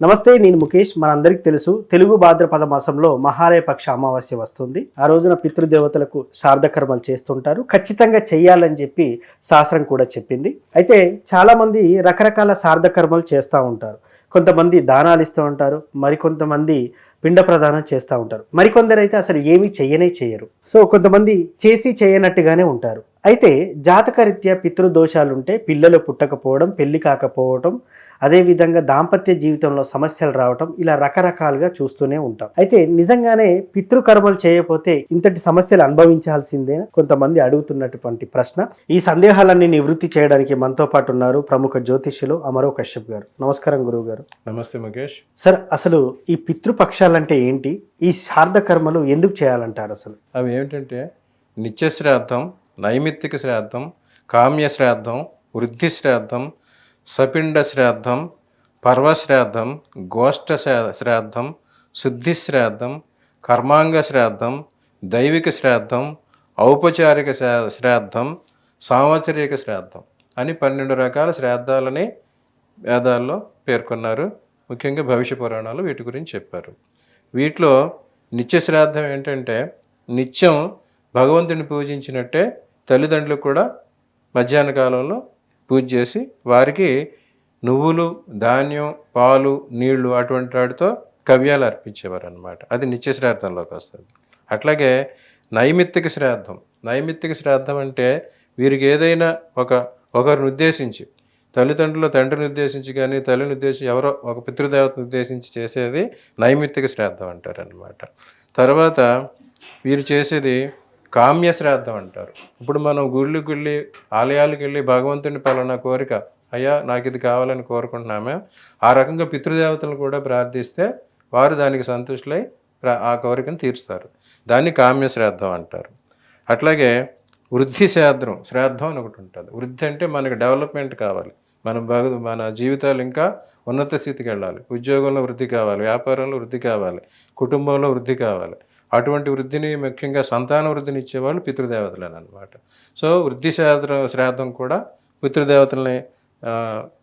నమస్తే నేను ముఖేష్. మనందరికీ తెలుసు తెలుగు భాద్రపద మాసంలో మహాలయ పక్ష అమావాస్య వస్తుంది. ఆ రోజున పితృదేవతలకు శారదకర్మలు చేస్తుంటారు. ఖచ్చితంగా చెయ్యాలని చెప్పి శాస్త్రం కూడా చెప్పింది. అయితే చాలామంది రకరకాల శారదకర్మలు చేస్తూ ఉంటారు. కొంతమంది దానాలు ఇస్తూ ఉంటారు. మరికొంతమంది పిండ ప్రదానం చేస్తూ ఉంటారు. మరికొందరైతే అయితే అసలు ఏమీ చెయ్యనే చేయరు సో కొంతమంది చేసి చేయనట్టుగానే ఉంటారు. అయితే జాతకరీత్యా పితృదోషాలు ఉంటే పిల్లలు పుట్టకపోవడం పెళ్ళి కాకపోవడం అదేవిధంగా దాంపత్య జీవితంలో సమస్యలు రావటం ఇలా రకరకాలుగా చూస్తూనే ఉంటాం. అయితే నిజంగానే పితృకర్మలు చేయకపోతే ఇంతటి సమస్యలు అనుభవించాల్సిందే కొంతమంది అడుగుతున్నటువంటి ప్రశ్న. ఈ సందేహాలన్నీ నివృత్తి చేయడానికి మనతో పాటు ఉన్నారు ప్రముఖ జ్యోతిష్యులు అమరో కశ్యప్ గారు. నమస్కారం గురువు గారు నమస్తే ముఖేష్. సార్ అసలు ఈ పితృపక్షాలంటే ఏంటి? ఈ శారద కర్మలు ఎందుకు చేయాలంటారు అసలు? అవి ఏమిటంటే నిత్య శ్రాద్ధం నైమిత్తిక శ్రాద్ధం కామ్య శ్రాద్ధం వృద్ధి శ్రాద్ధం సపిండ శ్రాద్ధం పర్వశ్రాద్ధం గోష్ఠ శ్రా- శ్రాద్ధం శుద్ధి శ్రాద్ధం కర్మాంగ శ్రాద్ధం దైవిక శ్రాద్ధం ఔపచారిక శ్రా- శ్రాద్ధం సాంవత్సరిక శ్రాద్ధం అని పన్నెండు రకాల శ్రాద్ధాలని వేదాల్లో పేర్కొన్నారు. ముఖ్యంగా భవిష్య పురాణాలు వీటి గురించి చెప్పారు. వీటిలో నిత్య శ్రాద్ధం ఏంటంటే నిత్యం భగవంతుని పూజించినట్టే తల్లిదండ్రులు కూడా మధ్యాహ్న కాలంలో పూజ చేసి వారికి నువ్వులు ధాన్యం పాలు నీళ్ళు అటువంటి వాటితో కవ్యాలు అర్పించేవారు అనమాట అది నిత్య శ్రాద్ధంలోకి వస్తుంది అట్లాగే నైమిత్తిక శ్రాద్ధం. నైమిత్తిక శ్రాద్ధం అంటే వీరికి ఏదైనా ఒక ఒకరిని ఉద్దేశించి తల్లిదండ్రులు తండ్రిని ఉద్దేశించి కానీ తల్లిని ఉద్దేశించి ఎవరో ఒక పితృదేవతను ఉద్దేశించి చేసేది నైమిత్తిక శ్రాద్ధం అంటారు అనమాట తర్వాత వీరు చేసేది కామ్య శ్రాద్ధం అంటారు. ఇప్పుడు మనం గుళ్ళకి వెళ్ళి ఆలయాలకు వెళ్ళి భగవంతుని పలానా కోరిక అయ్యా నాకు ఇది కావాలని కోరుకుంటున్నామే? ఆ రకంగా పితృదేవతలు కూడా ప్రార్థిస్తే వారు దానికి సంతుష్టులై ఆ కోరికను తీరుస్తారు. దాన్ని కామ్య శ్రాద్ధం అంటారు. అట్లాగే వృద్ధి శ్రాద్ధం శ్రాద్ధం అని ఒకటి ఉంటుంది. వృద్ధి అంటే మనకి డెవలప్మెంట్ కావాలి. మన భగ మన జీవితాలు ఇంకా ఉన్నత స్థితికి వెళ్ళాలి. ఉద్యోగంలో వృద్ధి కావాలి వ్యాపారంలో వృద్ధి కావాలి కుటుంబంలో వృద్ధి కావాలి. అటువంటి వృద్ధిని ముఖ్యంగా సంతాన వృద్ధిని ఇచ్చేవాళ్ళు పితృదేవతలను అనమాట సో వృద్ధి శ్రాద్ధం శ్రాద్ధం కూడా పితృదేవతల్ని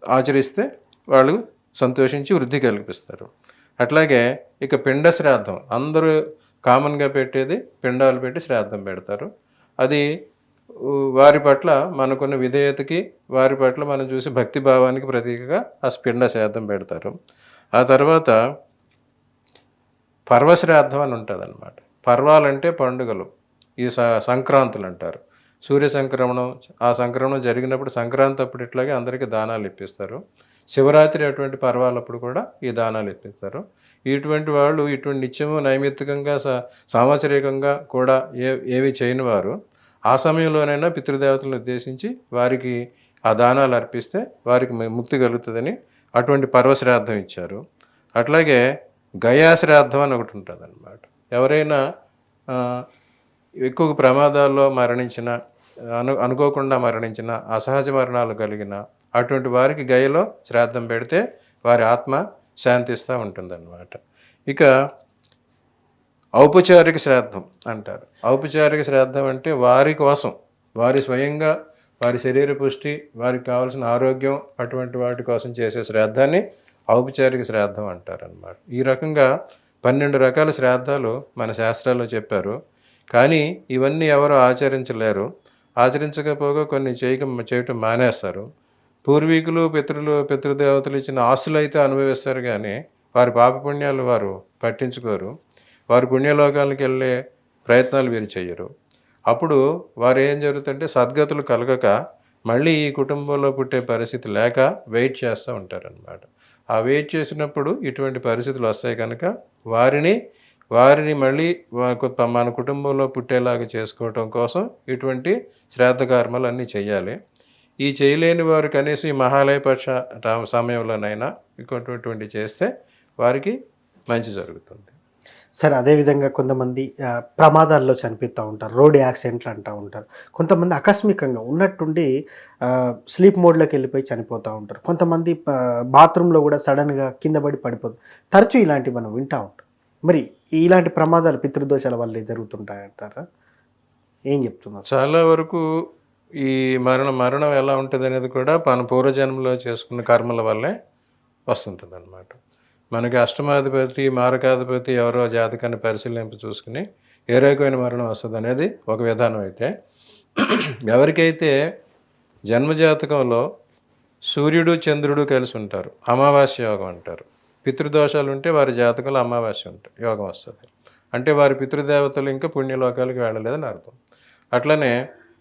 ఆచరిస్తే వాళ్ళు సంతోషించి వృద్ధి కల్పిస్తారు అట్లాగే ఇక పిండ శ్రాద్ధం అందరూ కామన్గా పెట్టేది పిండాలు పెట్టి శ్రాద్ధం పెడతారు. అది వారి పట్ల మనకున్న విధేయతకి వారి పట్ల మనం చూసి భక్తి భావానికి ప్రతీకగా ఆ పిండ శ్రాద్ధం పెడతారు. ఆ తర్వాత పర్వశ్రాద్ధం అని ఉంటుంది అనమాట పర్వాలంటే పండుగలు. ఈ సంక్రాంతులు అంటారు. సూర్య సంక్రమణం ఆ సంక్రమణం జరిగినప్పుడు సంక్రాంతి అప్పుడు ఇట్లాగే అందరికీ దానాలు ఇప్పిస్తారు. శివరాత్రి అటువంటి పర్వాలప్పుడు కూడా ఈ దానాలు ఇప్పిస్తారు. ఇటువంటి వాళ్ళు ఇటువంటి నిత్యము నైమిత్తికంగా స కూడా ఏ ఏవి చేయని వారు ఆ సమయంలోనైనా పితృదేవతలను ఉద్దేశించి వారికి ఆ దానాలు అర్పిస్తే వారికి ముక్తి కలుగుతుందని అటువంటి పర్వశ్రాద్ధం ఇచ్చారు. అట్లాగే గయాశ్రాద్ధం అని ఒకటి ఉంటుంది అనమాట ఎవరైనా ఎక్కువ ప్రమాదాల్లో మరణించిన అను అనుకోకుండా మరణించిన అసహజ మరణాలు కలిగిన అటువంటి వారికి గయలో శ్రాద్ధం పెడితే వారి ఆత్మ శాంతిస్తూ ఉంటుందన్నమాట. ఇక ఔపచారిక శ్రాద్ధం అంటారు. ఔపచారిక శ్రాద్ధం అంటే వారి కోసం వారి స్వయంగా వారి శరీర పుష్టి వారికి కావాల్సిన ఆరోగ్యం అటువంటి వాటి కోసం చేసే శ్రాద్ధాన్ని ఔపచారిక శ్రాద్ధం అంటారనమాట ఈ రకంగా పన్నెండు రకాల శ్రాద్ధాలు మన శాస్త్రాల్లో చెప్పారు. కానీ ఇవన్నీ ఎవరు ఆచరించలేరు. ఆచరించకపోగా కొన్ని చేయక చేయటం మానేస్తారు. పూర్వీకులు పితృలు పితృదేవతలు ఇచ్చిన ఆస్తులు అయితే అనుభవిస్తారు కానీ వారి పాపపుణ్యాలు వారు పట్టించుకోరు. వారు పుణ్యలోకాలకు వెళ్ళే ప్రయత్నాలు వీరు చేయరు అప్పుడు వారు ఏం జరుగుతుంటే సద్గతులు కలగక మళ్ళీ ఈ కుటుంబంలో పుట్టే పరిస్థితి లేక వెయిట్ చేస్తూ ఉంటారనమాట ఆ వెయిట్ చేసినప్పుడు ఇటువంటి పరిస్థితులు వస్తాయి కనుక వారిని వారిని మళ్ళీ మన కుటుంబంలో పుట్టేలాగా చేసుకోవటం కోసం ఇటువంటి శ్రాద్ధ కర్మలు అన్నీ చేయాలి. ఈ చేయలేని వారు కనీసం ఈ మహాలయ పక్ష సమయంలోనైనా ఇంకొటువంటి చేస్తే వారికి మంచి జరుగుతుంది. సరే అదేవిధంగా కొంతమంది ప్రమాదాల్లో చనిపోతూ ఉంటారు రోడ్ యాక్సిడెంట్లు అంటూ ఉంటారు. కొంతమంది ఆకస్మికంగా ఉన్నట్టుండి స్లీప్ మోడ్లోకి వెళ్ళిపోయి చనిపోతూ ఉంటారు. కొంతమంది బాత్రూంలో కూడా సడన్గా కింద పడి పడిపోతుంది తరచూ ఇలాంటివి మనం వింటూ ఉంటాం. మరి ఇలాంటి ప్రమాదాలు పితృదోషాల వల్లే జరుగుతుంటాయంటారా? ఏం చెప్తున్నారు? చాలా వరకు ఈ మరణ మరణం ఎలా ఉంటుంది అనేది కూడా మన పూర్వజన్మలో చేసుకున్న కర్మల వల్లే వస్తుంటుంది అన్నమాట మనకి అష్టమాధిపతి మారకాధిపతి ఎవరో జాతకాన్ని పరిశీలింపు చూసుకుని ఏ రకమైన మరణం వస్తుంది అనేది ఒక విధానం అయితే. ఎవరికైతే జన్మజాతకంలో సూర్యుడు చంద్రుడు కలిసి ఉంటారు అమావాస్య యోగం అంటారు పితృదోషాలు ఉంటే వారి జాతకంలో అమావాస్య ఉంటాయి యోగం వస్తుంది. అంటే వారి పితృదేవతలు ఇంకా పుణ్యలోకాలకు వెళ్ళలేదని అర్థం. అట్లనే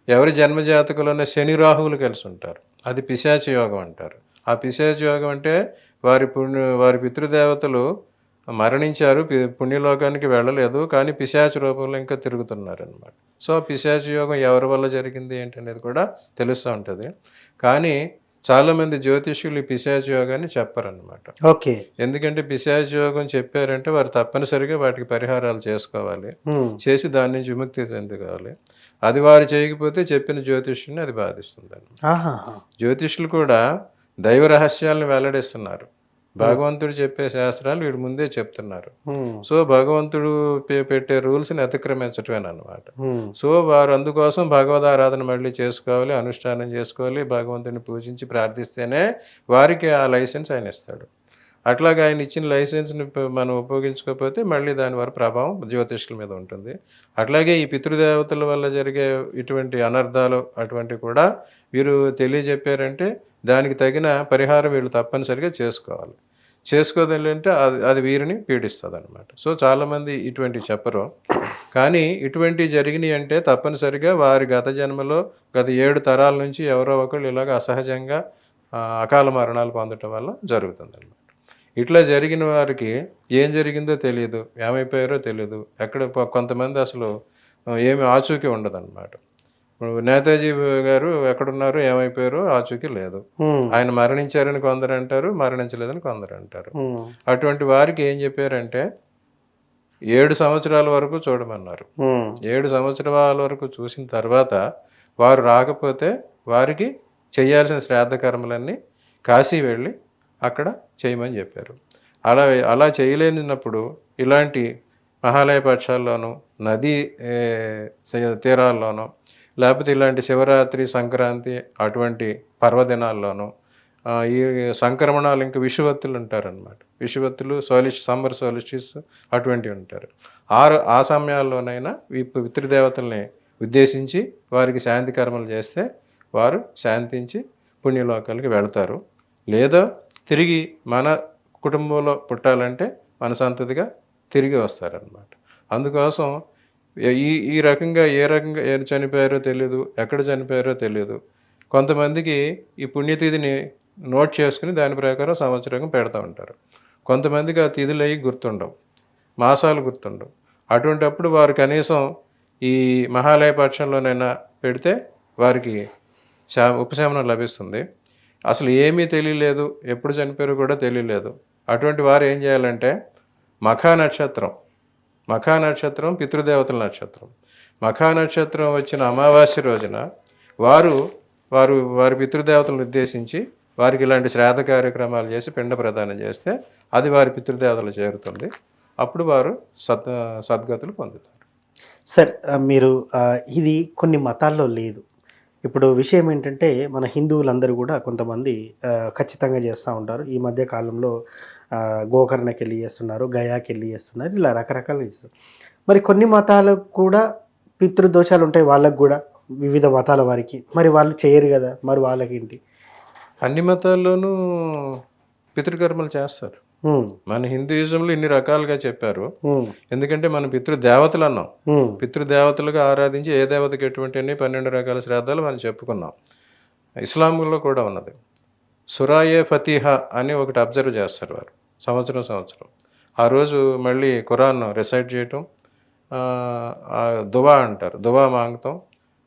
ఎవరి జన్మజాతకంలోనే శని రాహువులు కలిసి ఉంటారు అది పిశాచ యోగం అంటారు. ఆ పిశాచ యోగం అంటే వారి పుణ్య వారి పితృదేవతలు మరణించారు పుణ్యలోకానికి వెళ్ళలేదు కానీ పిశాచ రూపంలో ఇంకా తిరుగుతున్నారు అనమాట సో పిశాచ యోగం ఎవరి వల్ల జరిగింది ఏంటనేది కూడా తెలుస్తూ ఉంటుంది. కానీ చాలామంది జ్యోతిష్యులు ఈ పిశాచ యోగాన్ని చెప్పరన్నమాట. ఓకే. ఎందుకంటే పిశాచ యోగం చెప్పారంటే వారు తప్పనిసరిగా వాటికి పరిహారాలు చేసుకోవాలి. చేసి దాని నుంచి విముక్తి చెందుకోవాలి. అది వారు చేయకపోతే చెప్పిన జ్యోతిష్యుని అది బాధిస్తుంది. జ్యోతిష్యులు కూడా దైవ రహస్యాలను వెల్లడిస్తున్నారు. భగవంతుడు చెప్పే శాస్త్రాలు వీడు ముందే చెప్తున్నారు. సో భగవంతుడు పెట్టే రూల్స్ని అతిక్రమించటమేనమాట ఉమ్, సో వారు అందుకోసం భగవద్ ఆరాధన మళ్ళీ చేసుకోవాలి అనుష్ఠానం చేసుకోవాలి భగవంతుని పూజించి ప్రార్థిస్తేనే వారికి ఆ లైసెన్స్ ఆయన ఇస్తాడు. అట్లాగే ఆయన ఇచ్చిన లైసెన్స్ని మనం ఉపయోగించుకోకపోతే మళ్ళీ దాని వల్ల ప్రభావం జ్యోతిష్కుల మీద ఉంటుంది. అట్లాగే ఈ పితృదేవతల వల్ల జరిగే ఇటువంటి అనర్థాలు అటువంటివి కూడా వీరు తెలియజెప్పారంటే దానికి తగిన పరిహారం వీళ్ళు తప్పనిసరిగా చేసుకోవాలి. చేసుకోదంటే అది అది వీరిని పీడిస్తుంది అనమాట సో చాలామంది ఇటువంటి చెప్పరు. కానీ ఇటువంటి జరిగినాయి అంటే తప్పనిసరిగా వారి గత జన్మలో గత ఏడు తరాల నుంచి ఎవరో ఒకళ్ళు ఇలాగ అసహజంగా అకాల మరణాలు పొందటం వల్ల జరుగుతుంది అనమాట ఇట్లా జరిగిన వారికి ఏం జరిగిందో తెలియదు ఏమైపోయారో తెలియదు ఎక్కడ కొంతమంది అసలు ఏమి ఆచూకీ ఉండదు అనమాట నేతాజీ గారు ఎక్కడున్నారు ఏమైపోయారో ఆచూకీ లేదు. ఆయన మరణించారని కొందరు అంటారు మరణించలేదని కొందరు అంటారు. అటువంటి వారికి ఏం చెప్పారంటే ఏడు సంవత్సరాల వరకు చూడమన్నారు. ఏడు సంవత్సరాల వరకు చూసిన తర్వాత వారు రాకపోతే వారికి చేయాల్సిన శ్రాద్ధ కర్మలన్నీ కాశీ వెళ్ళి అక్కడ చేయమని చెప్పారు. అలా అలా చేయలేనప్పుడు ఇలాంటి మహాలయ పక్షాల్లోనూ నదీ తీరాల్లోనూ లేకపోతే ఇలాంటి శివరాత్రి సంక్రాంతి అటువంటి పర్వదినాల్లోనూ ఈ సంక్రమణాలు ఇంకా విషువత్తులు ఉంటారనమాట విషువత్తులు సోలిష్ సమ్మర్ సోలిస్టిస్ అటువంటివి ఉంటారు. ఆ ఆ సమయాల్లోనైనా ఈ పితృదేవతల్ని ఉద్దేశించి వారికి శాంతి కర్మలు చేస్తే వారు శాంతించి పుణ్యలోకాలకి వెళతారు. లేదా తిరిగి మన కుటుంబంలో పుట్టాలంటే మన సంతతిగా తిరిగి వస్తారనమాట అందుకోసం ఈ ఈ రకంగా ఏ రకంగా ఏ చనిపోయారో తెలియదు ఎక్కడ చనిపోయారో తెలియదు కొంతమందికి ఈ పుణ్యతిథిని నోట్ చేసుకుని దాని ప్రకారం సంవత్సరం పెడతా ఉంటారు. కొంతమందికి ఆ తిథులు అయ్యి గుర్తుండవు మాసాలు గుర్తుండవు. అటువంటప్పుడు వారు కనీసం ఈ మహాలయ పక్షంలోనైనా పెడితే వారికి శా ఉపశమనం లభిస్తుంది. అసలు ఏమీ తెలియలేదు ఎప్పుడు చనిపోయారో కూడా తెలియలేదు. అటువంటి వారు ఏం చేయాలంటే మఖా నక్షత్రం మఖా నక్షత్రం పితృదేవతల నక్షత్రం. మఖా నక్షత్రం వచ్చిన అమావాస్య రోజున వారు వారు వారి పితృదేవతలను ఉద్దేశించి వారికి ఇలాంటి శ్రాద్ధ కార్యక్రమాలు చేసి పిండ ప్రదానం చేస్తే అది వారి పితృదేవతలు చేరుతుంది. అప్పుడు వారు సద్ సద్గతులు పొందుతారు. సార్ మీరు ఇది కొన్ని మతాల్లో లేదు. ఇప్పుడు విషయం ఏంటంటే మన హిందువులందరూ కూడా కొంతమంది ఖచ్చితంగా చేస్తూ ఉంటారు. ఈ మధ్య కాలంలో గోకర్ణకి వెళ్ళి చేస్తున్నారు గయాకి వెళ్ళి చేస్తున్నారు ఇలా రకరకాలు చేస్తారు మరి కొన్ని మతాలకు కూడా పితృదోషాలు ఉంటాయి వాళ్ళకు కూడా వివిధ మతాల వారికి. మరి వాళ్ళు చేయరు కదా మరి వాళ్ళకేంటి? అన్ని మతాల్లోనూ పితృకర్మలు చేస్తారు. మన హిందూయిజంలో ఇన్ని రకాలుగా చెప్పారు. ఎందుకంటే మనం పితృదేవతలు అన్నాం. పితృదేవతలుగా ఆరాధించి ఏ దేవతకి ఎటువంటి అన్ని పన్నెండు రకాల శ్రాద్ధాలు మనం చెప్పుకున్నాం. ఇస్లాంలో కూడా ఉన్నది. సురాయే ఫతీహ అని ఒకటి అబ్జర్వ్ చేస్తారు వారు. సంవత్సరం సంవత్సరం. ఆ రోజు మళ్ళీ ఖురాన్ రిసైట్ చేయటం దువా అంటారు. దువా మాంగటం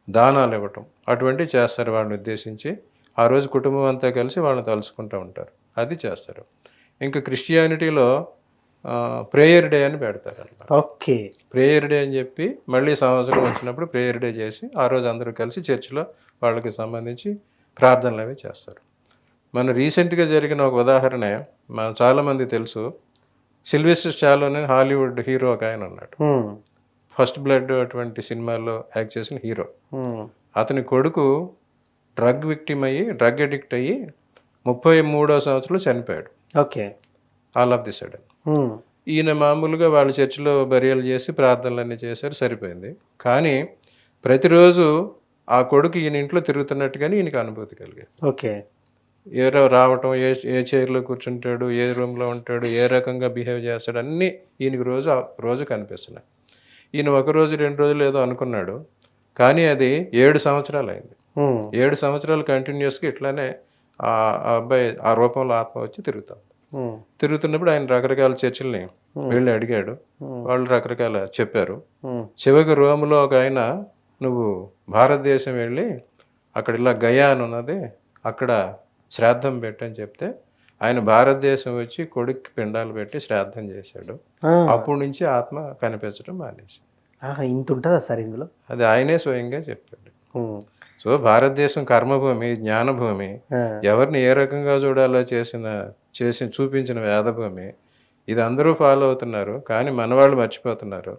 దానాలు ఇవ్వటం అటువంటివి చేస్తారు వాళ్ళని ఉద్దేశించి. ఆ రోజు కుటుంబం అంతా కలిసి వాళ్ళని తలుచుకుంటూ ఉంటారు. అది చేస్తారు. ఇంకా క్రిస్టియానిటీలో ప్రేయర్ డే అని పెడతారు ఓకే. ప్రేయర్ డే అని చెప్పి మళ్ళీ సంవత్సరం వచ్చినప్పుడు ప్రేయర్ డే చేసి ఆ రోజు అందరూ కలిసి చర్చిలో వాళ్ళకి సంబంధించి ప్రార్థనలు అవి చేస్తారు. మన రీసెంట్గా జరిగిన ఒక ఉదాహరణ మన చాలామంది తెలుసు. సిల్వెస్టర్ స్టాలోనే హాలీవుడ్ హీరో ఒక ఆయన ఉన్నాడు. ఉమ్, ఫస్ట్ బ్లడ్ అటువంటి సినిమాల్లో యాక్ట్ చేసిన హీరో. అతని కొడుకు డ్రగ్ విక్టిమ్ అయ్యి డ్రగ్ అడిక్ట్ అయ్యి ముప్పై మూడో సంవత్సరంలో చనిపోయాడు. Okay. All of the sudden. ఈయన మామూలుగా వాళ్ళ చర్చిలో బరియలు చేసి ప్రార్థనలన్నీ చేశారు సరిపోయింది. కానీ ప్రతిరోజు ఆ కొడుకు ఈయన ఇంట్లో తిరుగుతున్నట్టుగానే ఈయనకి అనుభూతి కలిగేది ఓకే. ఏ రా- రావటం ఏ ఏ చైర్లో కూర్చుంటాడు ఏ రూమ్లో ఉంటాడు ఏ రకంగా బిహేవ్ చేస్తాడు అన్నీ ఈయనకి రోజు రోజు కనిపిస్తున్నాయి. ఈయన ఒక రోజు రెండు రోజులు ఏదో అనుకున్నాడు కానీ అది ఏడు సంవత్సరాలు అయింది. ఏడు సంవత్సరాలు కంటిన్యూస్గా ఇట్లానే ఆ అబ్బాయి ఆ రూపంలో ఆత్మ వచ్చి తిరుగుతాం. తిరుగుతున్నప్పుడు ఆయన రకరకాల చర్చిల్ని వెళ్ళి అడిగాడు. వాళ్ళు రకరకాల చెప్పారు. చివరికి రోమ్లో ఒక ఆయన నువ్వు భారతదేశం వెళ్ళి అక్కడ ఇలా గయా అని ఉన్నది అక్కడ శ్రాద్ధం పెట్టని చెప్తే ఆయన భారతదేశం వచ్చి కొడుక్కి పిండాలు పెట్టి శ్రాద్ధం చేశాడు. అప్పటి నుంచి ఆత్మ కనిపించడం మానేసి ఇంత ఉంటుందా సార్ ఇందులో? అది ఆయనే స్వయంగా చెప్పాడు. సో భారతదేశం కర్మభూమి జ్ఞానభూమి ఎవరిని ఏ రకంగా చూడాలో చేసిన చేసి చూపించిన వేదభూమి ఇది అందరూ ఫాలో అవుతున్నారు కానీ మనవాళ్ళు మర్చిపోతున్నారు.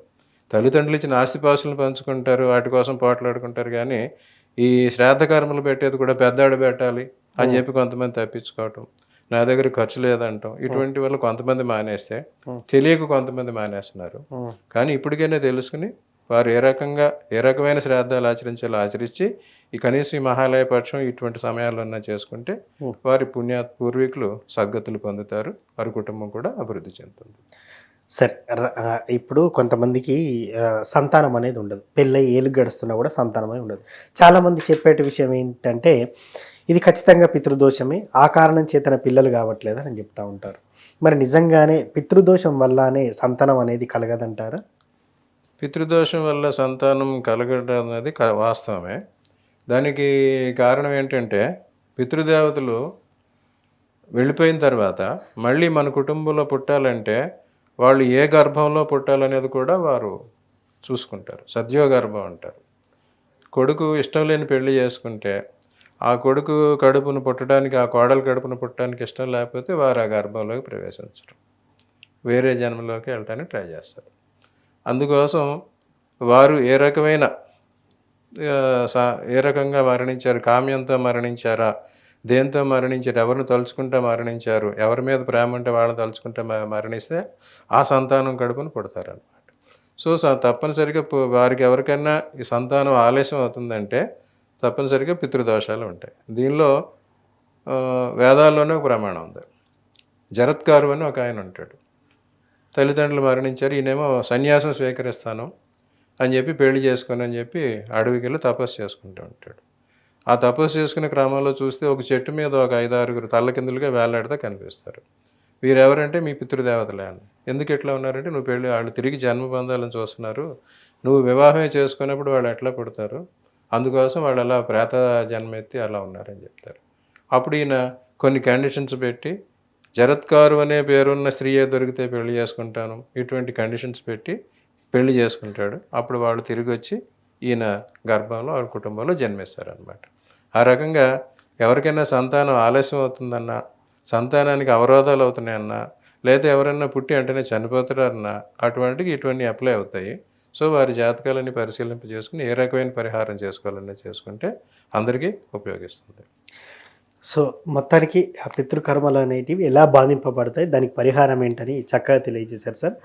తల్లిదండ్రులు ఇచ్చిన ఆస్తిపాస్తులను పంచుకుంటారు వాటి కోసం పోట్లాడుకుంటారు కానీ ఈ శ్రాద్ధ కర్మలు పెట్టేది కూడా పెద్దాడు పెట్టాలి. అని చెప్పి కొంతమంది తప్పించుకోవటం. నా దగ్గర ఖర్చు లేదంటాం. ఇటువంటి వల్ల కొంతమంది మానేస్తే. తెలియక కొంతమంది మానేస్తున్నారు. కానీ ఇప్పటికైనా తెలుసుకుని వారు ఏ రకంగా ఏ రకమైన శ్రాద్ధాలు ఆచరించాలో ఆచరించి ఈ కనీసం ఈ మహాలయ పక్షం ఇటువంటి సమయాల్లో చేసుకుంటే. వారి పుణ్య పూర్వీకులు సద్గతులు పొందుతారు. వారి కుటుంబం కూడా అభివృద్ధి చెందుతుంది. సరే ఇప్పుడు కొంతమందికి సంతానం అనేది ఉండదు. పెళ్ళై ఏళ్ళు గడుస్తున్నా కూడా సంతానమే ఉండదు. చాలామంది చెప్పేట విషయం ఏంటంటే ఇది ఖచ్చితంగా పితృదోషమే. ఆ కారణం చేతన పిల్లలు కావట్లేదని చెప్తా ఉంటారు. మరి నిజంగానే పితృదోషం వల్లనే సంతానం అనేది కలగదంటారా? పితృదోషం వల్ల సంతానం కలగడం అనేది వాస్తవమే. దానికి కారణం ఏంటంటే పితృదేవతలు వెళ్ళిపోయిన తర్వాత మళ్ళీ మన కుటుంబంలో పుట్టాలంటే వాళ్ళు ఏ గర్భంలో పుట్టాలనేది కూడా వారు చూసుకుంటారు. సద్యోగర్భం అంటారు. కొడుకు ఇష్టం లేని పెళ్ళి చేసుకుంటే ఆ కొడుకు కడుపును పుట్టడానికి ఆ కోడలు కడుపును పుట్టడానికి ఇష్టం లేకపోతే వారు ఆ గర్భంలోకి ప్రవేశించరు. వేరే జన్మలోకి వెళ్ళటానికి ట్రై చేస్తారు. అందుకోసం వారు ఏ రకమైన ఏ రకంగా మరణించారు కామ్యంతో మరణించారా దేంతో మరణించారు ఎవరిని తలుచుకుంటే మరణించారు ఎవరి మీద ప్రేమ ఉంటే వాళ్ళని తలుచుకుంటే మరణిస్తే ఆ సంతానం కడుపును పుడతారనమాట సో తప్పనిసరిగా వారికి ఎవరికైనా ఈ సంతానం ఆలస్యం అవుతుందంటే తప్పనిసరిగా పితృదోషాలు ఉంటాయి. దీనిలో వేదాల్లోనే ఒక ప్రమాణం ఉంది. జరత్కారు అని ఒక ఆయన ఉంటాడు. తల్లిదండ్రులు మరణించారు ఈయనేమో సన్యాసం స్వీకరిస్తాను అని చెప్పి పెళ్ళి చేసుకొని అని చెప్పి అడవికి వెళ్ళి తపస్సు చేసుకుంటూ ఉంటాడు. ఆ తపస్సు చేసుకునే క్రమంలో చూస్తే ఒక చెట్టు మీద ఒక ఐదు ఆరుగురు తల్ల కిందులుగా వేలాడితే కనిపిస్తారు. వీరెవరంటే మీ పితృదేవతలే అని. ఎందుకు ఎట్లా ఉన్నారంటే నువ్వు పెళ్ళి వాళ్ళు తిరిగి జన్మ పొందాలని చూస్తున్నారు. నువ్వు వివాహమే చేసుకున్నప్పుడు వాళ్ళు ఎట్లా పుడతారు? అందుకోసం వాళ్ళు అలా ప్రేత జన్మ ఎత్తి అలా ఉన్నారని చెప్తారు. అప్పుడు ఈయన కొన్ని కండిషన్స్ పెట్టి జరత్కారు అనే పేరున్న స్త్రీయే దొరికితే పెళ్ళి చేసుకుంటాను ఇటువంటి కండిషన్స్ పెట్టి పెళ్ళి చేసుకుంటాడు. అప్పుడు వాళ్ళు తిరిగి వచ్చి ఈయన గర్భంలో వాళ్ళ కుటుంబంలో జన్మిస్తారనమాట ఆ రకంగా ఎవరికైనా సంతానం ఆలస్యం అవుతుందన్నా సంతానానికి అవరోధాలు అవుతున్నాయన్నా లేదా ఎవరైనా పుట్టి వెంటనే చనిపోతారన్నా అటువంటికి ఇటువంటి అప్లై అవుతాయి. సో వారి జాతకాలని పరిశీలింప చేసుకుని ఏ రకమైన పరిహారం చేసుకోవాలన్నా చేసుకుంటే అందరికీ ఉపయోగిస్తుంది. సో మొత్తానికి ఆ పితృకర్మలు అనేటివి ఎలా బాధింపబడతాయి దానికి పరిహారం ఏంటని చక్కగా తెలియజేశారు సార్.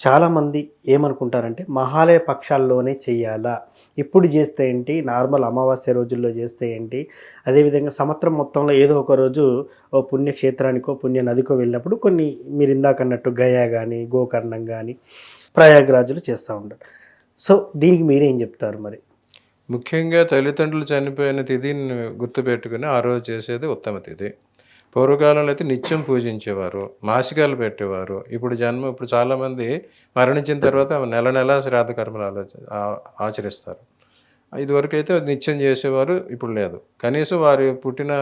చాలామంది ఏమనుకుంటారంటే మహాలయ పక్షాల్లోనే చేయాలా? ఇప్పుడు చేస్తే ఏంటి? నార్మల్ అమావాస్య రోజుల్లో చేస్తే ఏంటి? అదేవిధంగా సంవత్సరం మొత్తంలో ఏదో ఒక రోజు ఓ పుణ్యక్షేత్రానికో పుణ్య నదికో వెళ్ళినప్పుడు కొన్ని మీరు ఇందాక అన్నట్టు గయా కానీ గోకర్ణం కానీ ప్రయాగరాజులు చేస్తూ ఉంటారు. సో దీనికి మీరేం చెప్తారు మరి? ముఖ్యంగా తల్లిదండ్రులు చనిపోయిన తిథిని గుర్తుపెట్టుకుని ఆ రోజు చేసేది ఉత్తమ తిథి. పూర్వకాలంలో అయితే నిత్యం పూజించేవారు మాసికాలు పెట్టేవారు. ఇప్పుడు జన్మ ఇప్పుడు చాలామంది మరణించిన తర్వాత నెల నెల శ్రాద్ధ కర్మలు ఆలోచ ఆచరిస్తారు. ఇదివరకు అయితే నిత్యం చేసేవారు ఇప్పుడు లేదు. కనీసం వారి పుట్టిన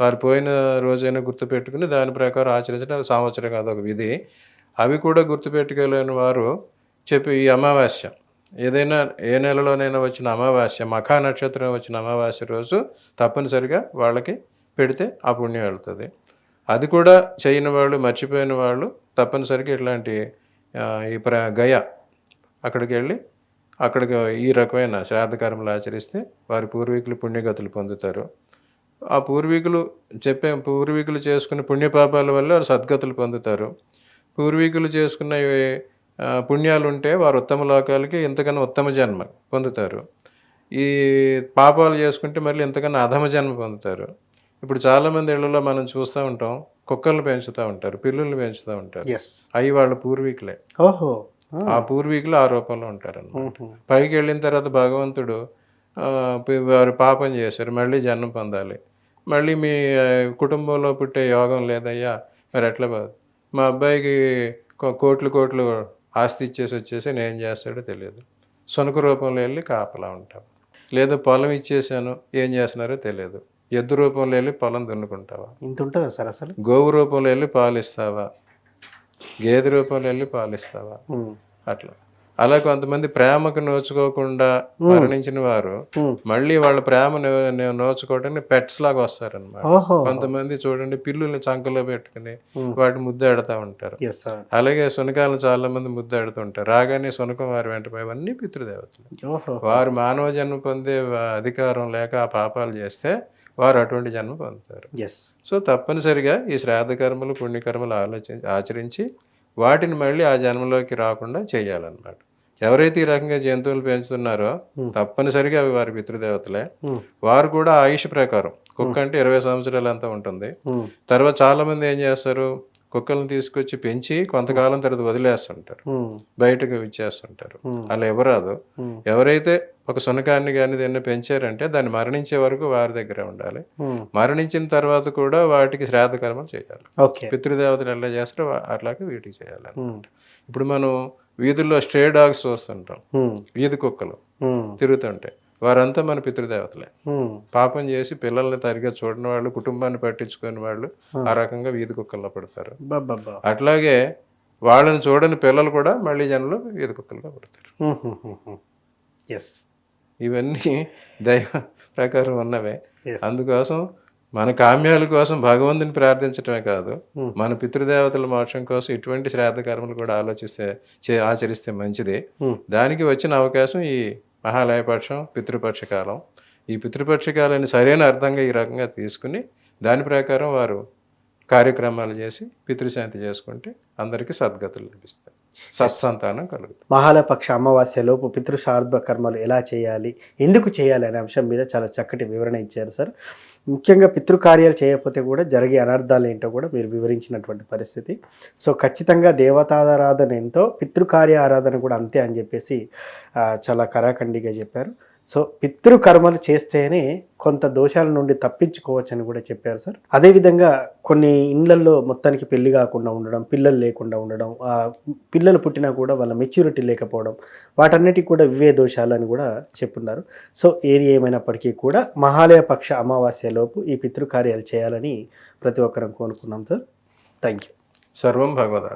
వారు పోయిన రోజైనా గుర్తుపెట్టుకుని దాని ప్రకారం ఆచరించడం సంవత్సరం అదొక విధి. అవి కూడా గుర్తుపెట్టుకోలేని వారు చెప్పి ఈ అమావాస్య. ఏదైనా ఏ నెలలోనైనా వచ్చిన అమావాస్య మఖా నక్షత్రం వచ్చిన అమావాస్య రోజు తప్పనిసరిగా వాళ్ళకి పెడితే ఆ పుణ్యం వెళ్తుంది. అది కూడా చేయని వాళ్ళు మర్చిపోయిన వాళ్ళు తప్పనిసరిగా ఇట్లాంటి ఈ ప్ర గయ అక్కడికి వెళ్ళి అక్కడికి ఈ రకమైన శ్రాద్ధకర్మలు ఆచరిస్తే వారి పూర్వీకులు పుణ్యగతులు పొందుతారు. ఆ పూర్వీకులు చెప్పే పూర్వీకులు చేసుకునే పుణ్యపాపాల వల్ల వారు సద్గతులు పొందుతారు. పూర్వీకులు చేసుకున్న పుణ్యాలు ఉంటే వారు ఉత్తమ లోకాలకి ఇంతకన్నా ఉత్తమ జన్మ పొందుతారు. ఈ పాపాలు చేసుకుంటే మళ్ళీ ఇంతకన్నా అధమ జన్మ పొందుతారు. ఇప్పుడు చాలామంది ఇళ్ళలో మనం చూస్తూ ఉంటాం కుక్కలను పెంచుతూ ఉంటారు పిల్లుల్ని పెంచుతూ ఉంటారు. అవి వాళ్ళ పూర్వీకులే. ఓహో. ఆ. పూర్వీకులు ఆ రూపంలో ఉంటారు. పైకి వెళ్ళిన తర్వాత భగవంతుడు వారు పాపం చేశారు మళ్ళీ జన్మ పొందాలి. మళ్ళీ మీ కుటుంబంలో పుట్టే యోగం లేదయ్యా మరి ఎట్లా మా అబ్బాయికి కోట్లు కోట్లు ఆస్తి ఇచ్చేసి వచ్చేసి నేను చేస్తాడో తెలియదు. సునక రూపంలో వెళ్ళి కాపలా ఉంటాం. లేదా పొలం ఇచ్చేసాను ఏం చేస్తున్నారో తెలియదు. ఎద్దు రూపంలో వెళ్ళి పొలం దున్నుకుంటావా? ఇంత ఉంటుందా సార్ అసలు? గోవు రూపంలో వెళ్ళి పాలిస్తావా? గేదె రూపంలో వెళ్ళి పాలిస్తావా. అట్లా. అలా కొంతమంది ప్రేమకు నోచుకోకుండా మరణించిన వారు. మళ్ళీ వాళ్ళ ప్రేమ నోచుకోవడానికి పెట్స్ లాగా వస్తారనమాట కొంతమంది చూడండి పిల్లుల్ని చంకలో పెట్టుకుని. వాటి ముద్దు ఎడతా ఉంటారు. అలాగే సునకాలను చాలా మంది ముద్దు ఎడుతూ ఉంటారు. రాగానే సునకం వారి వెంట పోయి అవన్నీ పితృదేవతలు. వారు మానవ జన్మ పొందే అధికారం లేక ఆ పాపాలు చేస్తే వారు అటువంటి జన్మ పొందుతారు. సో తప్పనిసరిగా ఈ శ్రాద్ధ కర్మలు పుణ్యకర్మలు ఆలోచించి ఆచరించి వాటిని మళ్ళీ ఆ జన్మలోకి రాకుండా చేయాలన్నమాట. ఎవరైతే ఈ రకంగా జంతువులు పెంచుతున్నారో. తప్పనిసరిగా అవి వారి పితృదేవతలే. వారు కూడా ఆయుష్ ప్రకారం కుక్క అంటే ఇరవై సంవత్సరాలు అంతా ఉంటుంది. తర్వాత చాలా మంది ఏం చేస్తారు కుక్కలను తీసుకొచ్చి పెంచి కొంతకాలం తర్వాత వదిలేస్తుంటారు. బయటకు ఇచ్చేస్తుంటారు. అలా ఎవరాదు మ్మ్. ఎవరైతే ఒక సునకాన్ని కానీ దీన్ని పెంచారంటే దాన్ని మరణించే వరకు వారి దగ్గర ఉండాలి. మరణించిన తర్వాత కూడా వాటికి శ్రాద్ధ కర్మలు చేయాలి పితృదేవతలు ఎలా చేస్తారో అట్లాగే వీటికి చేయాలి. ఇప్పుడు మనం వీధుల్లో స్ట్రే డాగ్స్ చూస్తుంటాం. వీధి కుక్కలు. తిరుగుతుంటాయి వారంతా మన పితృదేవతలే. పాపం చేసి పిల్లల్ని తరిగా చూడని వాళ్ళు కుటుంబాన్ని పట్టించుకుని వాళ్ళు. ఆ రకంగా వీధి కుక్కల్లో పడతారు. అట్లాగే వాళ్ళని చూడని పిల్లలు కూడా మళ్ళీ జనంలో వీధి కుక్కలుగా పడతారు. ఎస్ ఇవన్నీ దైవ ప్రకారం ఉన్నవే. అందుకోసం మన కామ్యాల కోసం భగవంతుని ప్రార్థించడమే కాదు. మన పితృదేవతల మోక్షం కోసం ఇటువంటి శ్రాద్ధ కర్మలు కూడా ఆలోచిస్తే చే- ఆచరిస్తే మంచిది. దానికి వచ్చిన అవకాశం ఈ మహాలయపక్షం పితృపక్ష కాలం. ఈ పితృపక్ష కాలాన్ని సరైన అర్థంగా ఈ రకంగా తీసుకుని దాని ప్రకారం వారు కార్యక్రమాలు చేసి పితృశాంతి చేసుకుంటే అందరికీ సద్గతులు లభిస్తాయి. సత్సంతానం కలుగుతుంది. మహాలపక్ష అమావాస్యలోపు పితృశార్ధ కర్మలు ఎలా చేయాలి ఎందుకు చేయాలి అనే అంశం మీద చాలా చక్కటి వివరణ ఇచ్చారు సార్. ముఖ్యంగా పితృకార్యాలు చేయకపోతే కూడా జరిగే అనర్థాలు ఏంటో కూడా మీరు వివరించినటువంటి పరిస్థితి. సో ఖచ్చితంగా దేవతారాధన ఎంతో పితృకార్య ఆరాధన కూడా అంతే అని చెప్పేసి చాలా కరాఖండిగా చెప్పారు. సో పితృకర్మలు చేస్తేనే కొంత దోషాల నుండి తప్పించుకోవచ్చని కూడా చెప్పారు సార్. అదేవిధంగా కొన్ని ఇండ్లల్లో మొత్తానికి పెళ్ళి కాకుండా ఉండడం పిల్లలు లేకుండా ఉండడం పిల్లలు పుట్టినా కూడా వాళ్ళ మెచ్యూరిటీ లేకపోవడం వాటన్నిటికి కూడా ఇవే దోషాలు అని కూడా చెప్పున్నారు. సో ఏది ఏమైనప్పటికీ కూడా మహాలయ పక్ష అమావాస్యలోపు ఈ పితృకార్యాలు చేయాలని ప్రతి ఒక్కరం కోరుకున్నాం సార్. థ్యాంక్ యూ సర్వం భగవద్